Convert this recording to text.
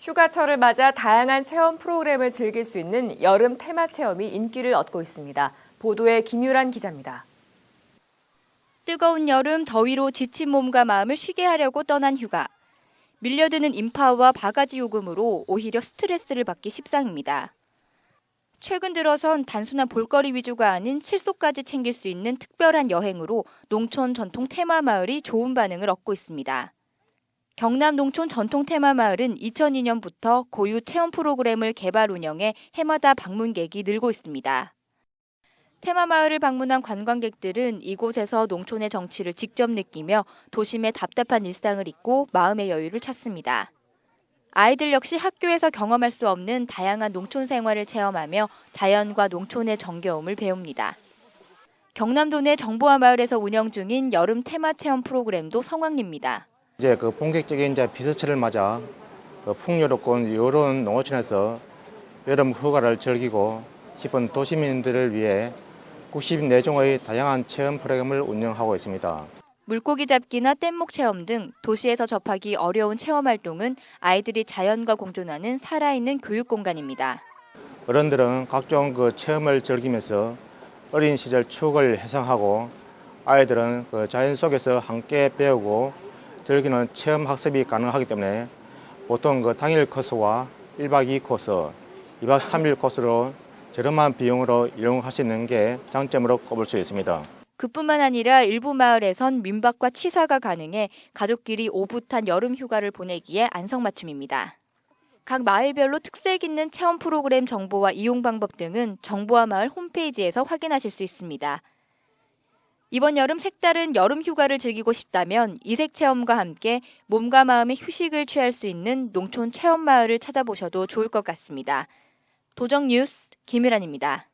휴가철을 맞아 다양한 체험 프로그램을 즐길 수 있는 여름 테마 체험이 인기를 얻고 있습니다. 보도에 김유란 기자입니다. 뜨거운 여름 더위로 지친 몸과 마음을 쉬게 하려고 떠난 휴가. 밀려드는 인파와 바가지 요금으로 오히려 스트레스를 받기 십상입니다. 최근 들어선 단순한 볼거리 위주가 아닌 실속까지 챙길 수 있는 특별한 여행으로 농촌 전통 테마 마을이 좋은 반응을 얻고 있습니다. 경남 농촌 전통 테마 마을은 2002년부터 고유 체험 프로그램을 개발 운영해 해마다 방문객이 늘고 있습니다. 테마 마을을 방문한 관광객들은 이곳에서 농촌의 정취를 직접 느끼며 도심의 답답한 일상을 잊고 마음의 여유를 찾습니다. 아이들 역시 학교에서 경험할 수 없는 다양한 농촌 생활을 체험하며 자연과 농촌의 정겨움을 배웁니다. 경남도 내 정보화 마을에서 운영 중인 여름 테마 체험 프로그램도 성황리입니다. 이제 그 본격적인 이제 비서철을 맞아 그 풍요롭고 여로운 농어촌에서 여름 휴가를 즐기고 싶은 도시민들을 위해 94종의 다양한 체험 프로그램을 운영하고 있습니다. 물고기 잡기나 뗏목 체험 등 도시에서 접하기 어려운 체험 활동은 아이들이 자연과 공존하는 살아있는 교육 공간입니다. 어른들은 각종 그 체험을 즐기면서 어린 시절 추억을 회상하고 아이들은 그 자연 속에서 함께 배우고 즐기는 체험 학습이 가능하기 때문에 보통 그 당일 코스와 1박 2일 코스, 2박 3일 코스로 저렴한 비용으로 이용할 수 있는 게 장점으로 꼽을 수 있습니다. 그뿐만 아니라 일부 마을에선 민박과 취사가 가능해 가족끼리 오붓한 여름 휴가를 보내기에 안성맞춤입니다. 각 마을별로 특색 있는 체험 프로그램 정보와 이용 방법 등은 정보화 마을 홈페이지에서 확인하실 수 있습니다. 이번 여름 색다른 여름 휴가를 즐기고 싶다면 이색 체험과 함께 몸과 마음의 휴식을 취할 수 있는 농촌 체험 마을을 찾아보셔도 좋을 것 같습니다. 도정 뉴스 김유란입니다.